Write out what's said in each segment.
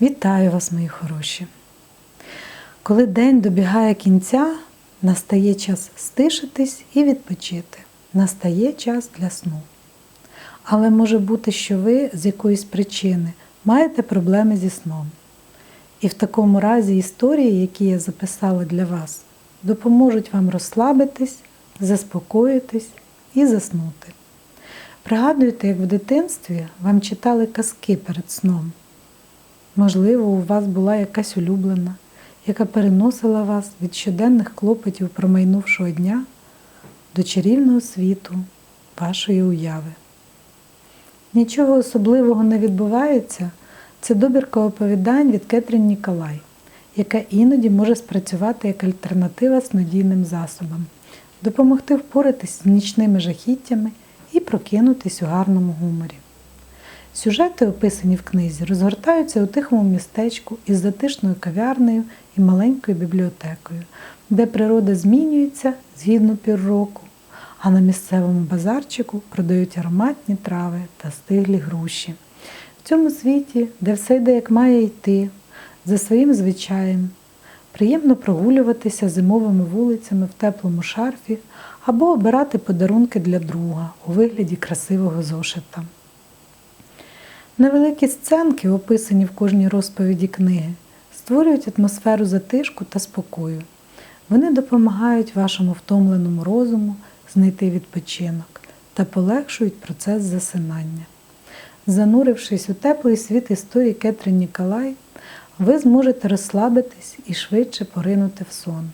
Вітаю вас, мої хороші! Коли день добігає кінця, настає час стишитись і відпочити. Настає час для сну. Але може бути, що ви з якоїсь причини маєте проблеми зі сном. І в такому разі історії, які я записала для вас, допоможуть вам розслабитись, заспокоїтись і заснути. Пригадуйте, як в дитинстві вам читали казки перед сном. Можливо, у вас була якась улюблена, яка переносила вас від щоденних клопотів промайнувшого дня до чарівного світу вашої уяви. Нічого особливого не відбувається. Це добірка оповідань від Кетрін Ніколай, яка іноді може спрацювати як альтернатива снодійним засобам, допомогти впоратись з нічними жахіттями і прокинутись у гарному гуморі. Сюжети, описані в книзі, розгортаються у тихому містечку із затишною кав'ярнею і маленькою бібліотекою, де природа змінюється згідно пір року, а на місцевому базарчику продають ароматні трави та стиглі груші. В цьому світі, де все йде як має йти, за своїм звичаєм, приємно прогулюватися зимовими вулицями в теплому шарфі або обирати подарунки для друга у вигляді красивого зошита. Невеликі сценки, описані в кожній розповіді книги, створюють атмосферу затишку та спокою. Вони допомагають вашому втомленому розуму знайти відпочинок та полегшують процес засинання. Занурившись у теплий світ історії Кетрін Ніколай, ви зможете розслабитись і швидше поринути в сон.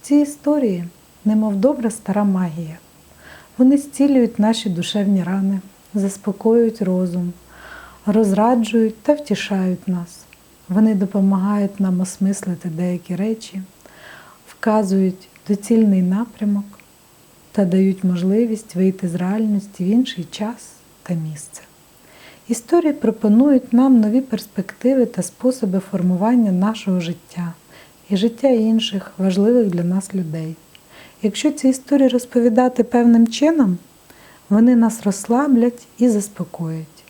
Ці історії, немов добра стара магія. Вони зцілюють наші душевні рани, заспокоюють розум, розраджують та втішають нас. Вони допомагають нам осмислити деякі речі, вказують доцільний напрямок та дають можливість вийти з реальності в інший час та місце. Історії пропонують нам нові перспективи та способи формування нашого життя і життя інших важливих для нас людей. Якщо ці історії розповідати певним чином, вони нас розслаблять і заспокоять.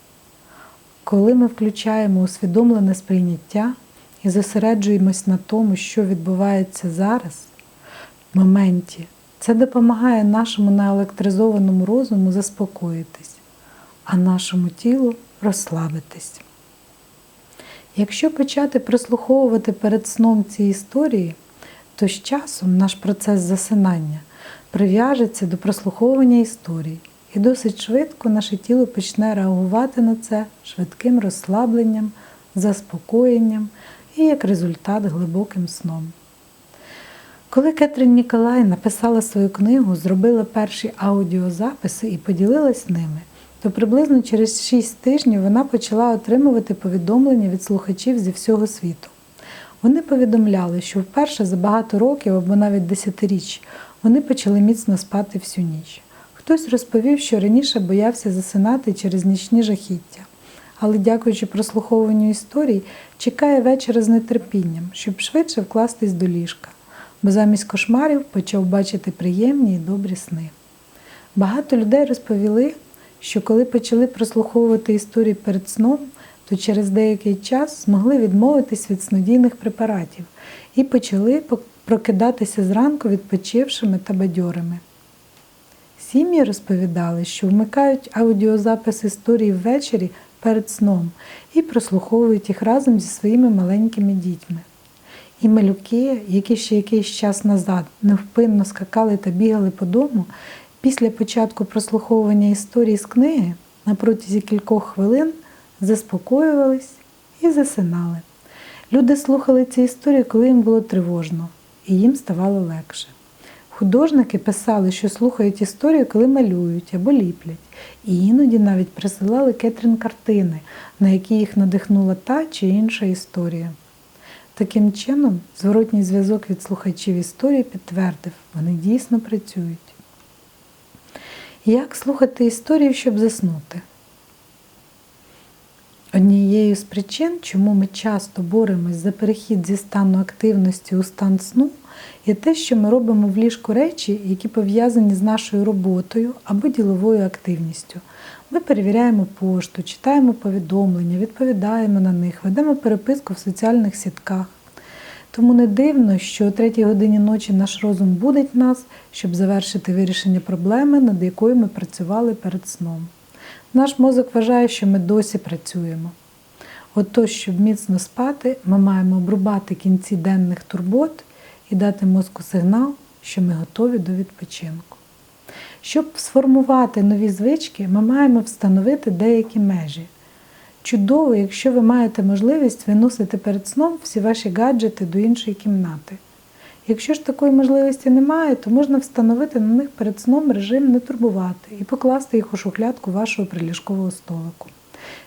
Коли ми включаємо усвідомлене сприйняття і зосереджуємось на тому, що відбувається зараз, в моменті, це допомагає нашому наелектризованому розуму заспокоїтись, а нашому тілу розслабитись. Якщо почати прослуховувати перед сном ці історії, то з часом наш процес засинання прив'яжеться до прослуховування історій, і досить швидко наше тіло почне реагувати на це швидким розслабленням, заспокоєнням і як результат глибоким сном. Коли Кетрін Ніколай написала свою книгу, зробила перші аудіозаписи і поділилась ними, то приблизно через 6 тижнів вона почала отримувати повідомлення від слухачів зі всього світу. Вони повідомляли, що вперше за багато років або навіть десятиріч вони почали міцно спати всю ніч. Хтось розповів, що раніше боявся засинати через нічні жахіття, але, дякуючи прослуховуванню історій, чекає вечора з нетерпінням, щоб швидше вкластись до ліжка, бо замість кошмарів почав бачити приємні і добрі сни. Багато людей розповіли, що коли почали прослуховувати історії перед сном, то через деякий час змогли відмовитись від снодійних препаратів і почали прокидатися зранку відпочившими та бадьорими. Сім'ї розповідали, що вмикають аудіозапис історії ввечері перед сном і прослуховують їх разом зі своїми маленькими дітьми. І малюки, які ще якийсь час назад невпинно скакали та бігали по дому, після початку прослуховування історії з книги на протязі кількох хвилин заспокоювались і засинали. Люди слухали ці історії, коли їм було тривожно, і їм ставало легше. Художники писали, що слухають історію, коли малюють або ліплять, і іноді навіть присилали Кетрін картини, на які їх надихнула та чи інша історія. Таким чином, зворотній зв'язок від слухачів історії підтвердив, вони дійсно працюють. Як слухати історію, щоб заснути? Однією з причин, чому ми часто боремось за перехід зі стану активності у стан сну, є те, що ми робимо в ліжку речі, які пов'язані з нашою роботою або діловою активністю. Ми перевіряємо пошту, читаємо повідомлення, відповідаємо на них, ведемо переписку в соціальних сітках. Тому не дивно, що о третій годині ночі наш розум будить нас, щоб завершити вирішення проблеми, над якою ми працювали перед сном. Наш мозок вважає, що ми досі працюємо. Отож, щоб міцно спати, ми маємо обрубати кінці денних турбот і дати мозку сигнал, що ми готові до відпочинку. Щоб сформувати нові звички, ми маємо встановити деякі межі. Чудово, якщо ви маєте можливість виносити перед сном всі ваші гаджети до іншої кімнати. Якщо ж такої можливості немає, то можна встановити на них перед сном режим не турбувати і покласти їх у шухлядку вашого приліжкового столику.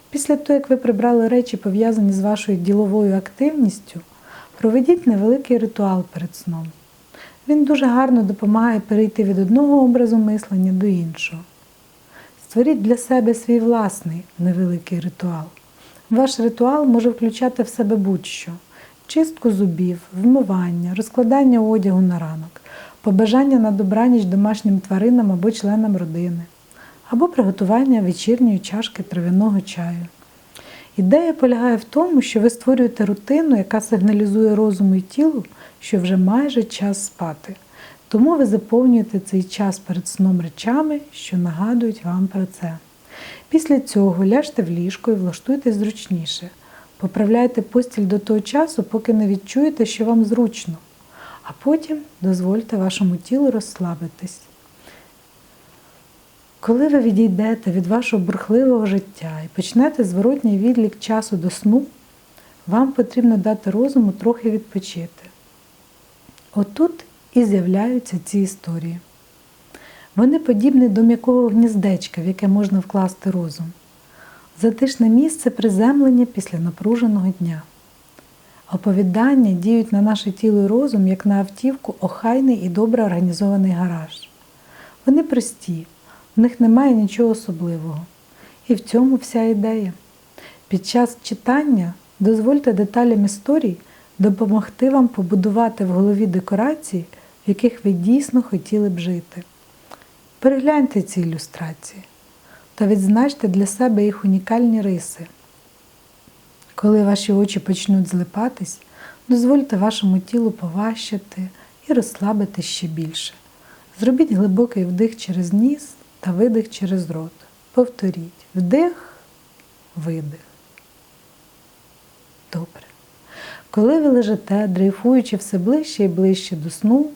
Після того, як ви прибрали речі, пов'язані з вашою діловою активністю, проведіть невеликий ритуал перед сном. Він дуже гарно допомагає перейти від одного образу мислення до іншого. Створіть для себе свій власний невеликий ритуал. Ваш ритуал може включати в себе будь-що: чистку зубів, вмивання, розкладання одягу на ранок, побажання на добраніч домашнім тваринам або членам родини, або приготування вечірньої чашки трав'яного чаю. Ідея полягає в тому, що ви створюєте рутину, яка сигналізує розуму і тілу, що вже майже час спати. Тому ви заповнюєте цей час перед сном речами, що нагадують вам про це. Після цього ляжте в ліжко і влаштуйтесь зручніше. Поправляйте постіль до того часу, поки не відчуєте, що вам зручно, а потім дозвольте вашому тілу розслабитись. Коли ви відійдете від вашого бурхливого життя і почнете зворотній відлік часу до сну, вам потрібно дати розуму трохи відпочити. Отут і з'являються ці історії. Вони подібні до м'якого гніздечка, в яке можна вкласти розум, затишне місце приземлення після напруженого дня. Оповідання діють на наше тіло і розум, як на автівку, охайний і добре організований гараж. Вони прості, в них немає нічого особливого. І в цьому вся ідея. Під час читання дозвольте деталям історій допомогти вам побудувати в голові декорації, в яких ви дійсно хотіли б жити. Перегляньте ці ілюстрації та відзначте для себе їх унікальні риси. Коли ваші очі почнуть злипатись, дозвольте вашому тілу поважчати і розслабити ще більше. Зробіть глибокий вдих через ніс та видих через рот. Повторіть вдих, видих. Добре. Коли ви лежите, дрейфуючи все ближче і ближче до сну,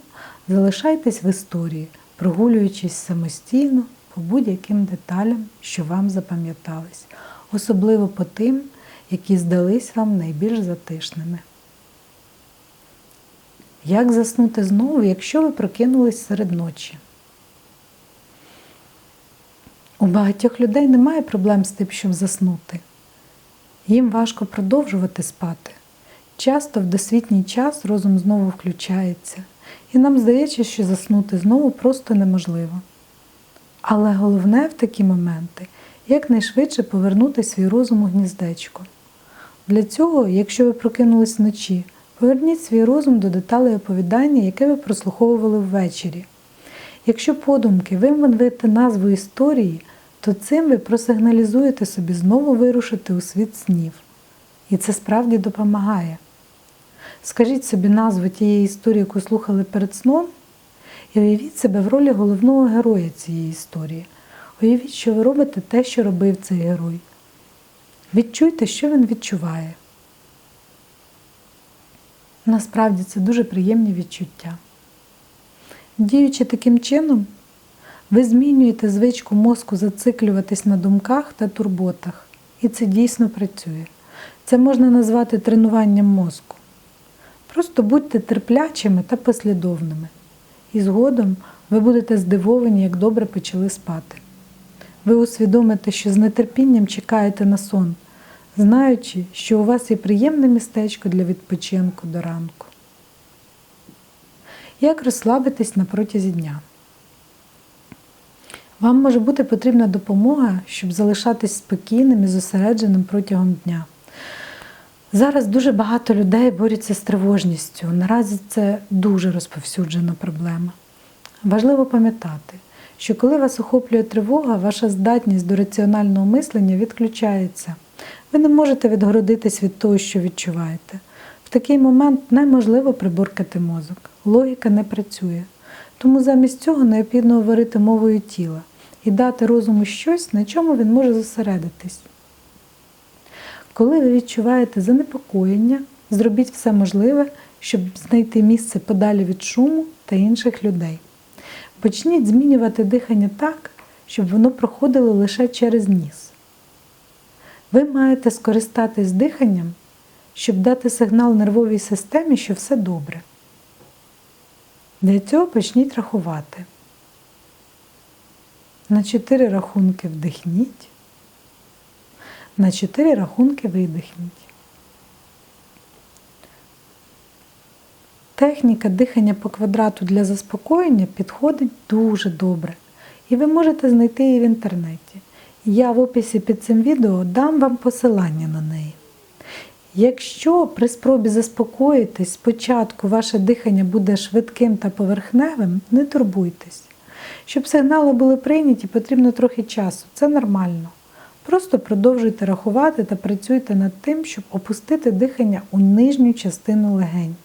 залишайтесь в історії, прогулюючись самостійно по будь-яким деталям, що вам запам'ятались, особливо по тим, які здались вам найбільш затишними. Як заснути знову, якщо ви прокинулись серед ночі? У багатьох людей немає проблем з тим, щоб заснути. Їм важко продовжувати спати. Часто в досвітній час розум знову включається, і нам здається, що заснути знову просто неможливо. Але головне в такі моменти якнайшвидше повернути свій розум у гніздечко. Для цього, якщо ви прокинулись вночі, поверніть свій розум до деталей оповідання, яке ви прослуховували ввечері. Якщо подумки вимовите назву історії, то цим ви просигналізуєте собі знову вирушити у світ снів. І це справді допомагає. Скажіть собі назву тієї історії, яку слухали перед сном, і уявіть себе в ролі головного героя цієї історії. Уявіть, що ви робите те, що робив цей герой. Відчуйте, що він відчуває. Насправді це дуже приємні відчуття. Діючи таким чином, ви змінюєте звичку мозку зациклюватись на думках та турботах, і це дійсно працює. Це можна назвати тренуванням мозку. Просто будьте терплячими та послідовними. І згодом ви будете здивовані, як добре почали спати. Ви усвідомите, що з нетерпінням чекаєте на сон, знаючи, що у вас є приємне містечко для відпочинку до ранку. Як розслабитись на протязі дня? Вам може бути потрібна допомога, щоб залишатись спокійним і зосередженим протягом дня. Зараз дуже багато людей борються з тривожністю. Наразі це дуже розповсюджена проблема. Важливо пам'ятати, що коли вас охоплює тривога, ваша здатність до раціонального мислення відключається. Ви не можете відгородитись від того, що відчуваєте. В такий момент неможливо приборкати мозок. Логіка не працює. Тому замість цього необхідно говорити мовою тіла і дати розуму щось, на чому він може зосередитись. Коли ви відчуваєте занепокоєння, зробіть все можливе, щоб знайти місце подалі від шуму та інших людей. Почніть змінювати дихання так, щоб воно проходило лише через ніс. Ви маєте скористатись диханням, щоб дати сигнал нервовій системі, що все добре. Для цього почніть рахувати. На 4 рахунки вдихніть, на 4 рахунки видихніть. Техніка дихання по квадрату для заспокоєння підходить дуже добре. І ви можете знайти її в інтернеті. Я в описі під цим відео дам вам посилання на неї. Якщо при спробі заспокоїтись, спочатку ваше дихання буде швидким та поверхневим, не турбуйтесь. Щоб сигнали були прийняті, потрібно трохи часу. Це нормально. Просто продовжуйте рахувати та працюйте над тим, щоб опустити дихання у нижню частину легень.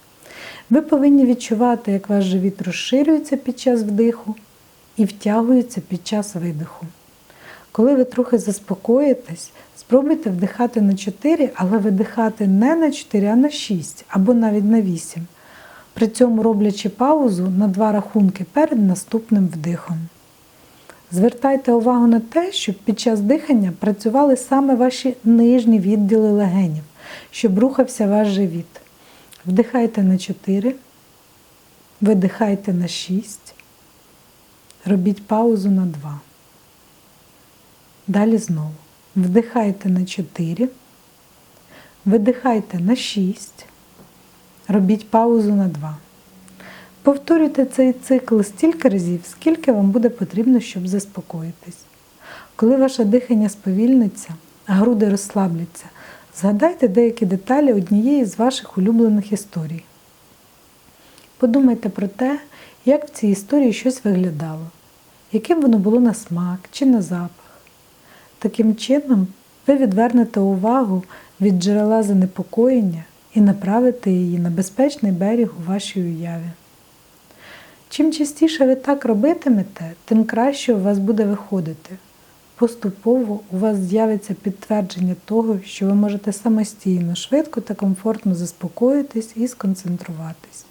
Ви повинні відчувати, як ваш живіт розширюється під час вдиху і втягується під час видиху. Коли ви трохи заспокоїтесь, спробуйте вдихати на 4, але видихати не на 4, а на 6 або навіть на 8. При цьому роблячи паузу на два рахунки перед наступним вдихом. Звертайте увагу на те, щоб під час дихання працювали саме ваші нижні відділи легенів, щоб рухався ваш живіт. Вдихайте на 4, видихайте на 6, робіть паузу на 2. Далі знову. Вдихайте на 4, видихайте на 6, робіть паузу на 2. Повторюйте цей цикл стільки разів, скільки вам буде потрібно, щоб заспокоїтись. Коли ваше дихання сповільниться, а груди розслабляться, згадайте деякі деталі однієї з ваших улюблених історій. Подумайте про те, як в цій історії щось виглядало, яким воно було на смак чи на запах. Таким чином, ви відвернете увагу від джерела занепокоєння і направите її на безпечний берег у вашій уяві. Чим частіше ви так робитимете, тим краще у вас буде виходити. Поступово у вас з'явиться підтвердження того, що ви можете самостійно, швидко та комфортно заспокоїтись і сконцентруватись.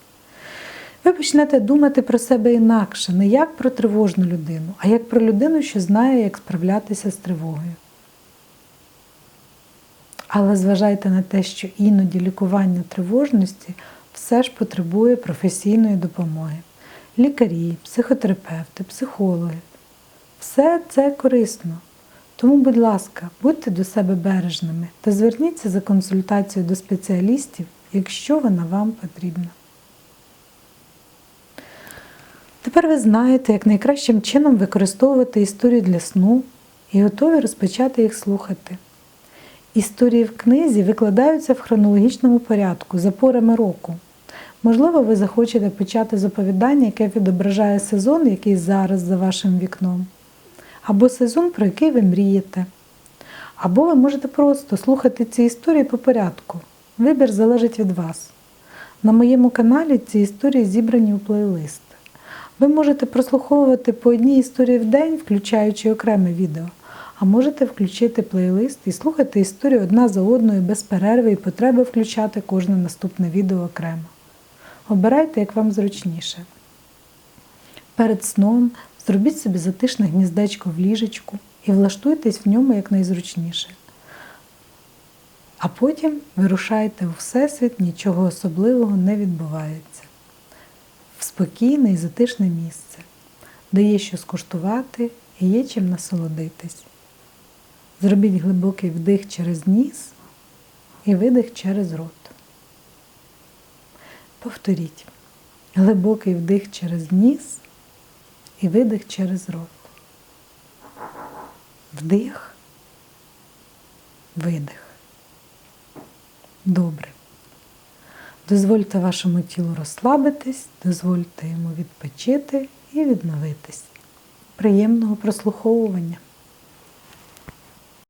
Ви почнете думати про себе інакше, не як про тривожну людину, а як про людину, що знає, як справлятися з тривогою. Але зважайте на те, що іноді лікування тривожності все ж потребує професійної допомоги. Лікарі, психотерапевти, психологи. Все це корисно. Тому, будь ласка, будьте до себе бережними та зверніться за консультацією до спеціалістів, якщо вона вам потрібна. Тепер ви знаєте, як найкращим чином використовувати історії для сну і готові розпочати їх слухати. Історії в книзі викладаються в хронологічному порядку за порами року. Можливо, ви захочете почати з оповідання, яке відображає сезон, який зараз за вашим вікном, або сезон, про який ви мрієте. Або ви можете просто слухати ці історії по порядку. Вибір залежить від вас. На моєму каналі ці історії зібрані у плейлист. Ви можете прослуховувати по одній історії в день, включаючи окреме відео, а можете включити плейлист і слухати історію одна за одною без перерви і потреби включати кожне наступне відео окремо. Обирайте, як вам зручніше. Перед сном зробіть собі затишне гніздечко в ліжечку і влаштуйтесь в ньому якнайзручніше. А потім вирушайте у Всесвіт, нічого особливого не відбувається. В спокійне і затишне місце, де є що скуштувати і є чим насолодитись. Зробіть глибокий вдих через ніс і видих через рот. Повторіть глибокий вдих через ніс і видих через рот. Вдих, видих. Добре. Дозвольте вашому тілу розслабитись, дозвольте йому відпочити і відновитись. Приємного прослуховування!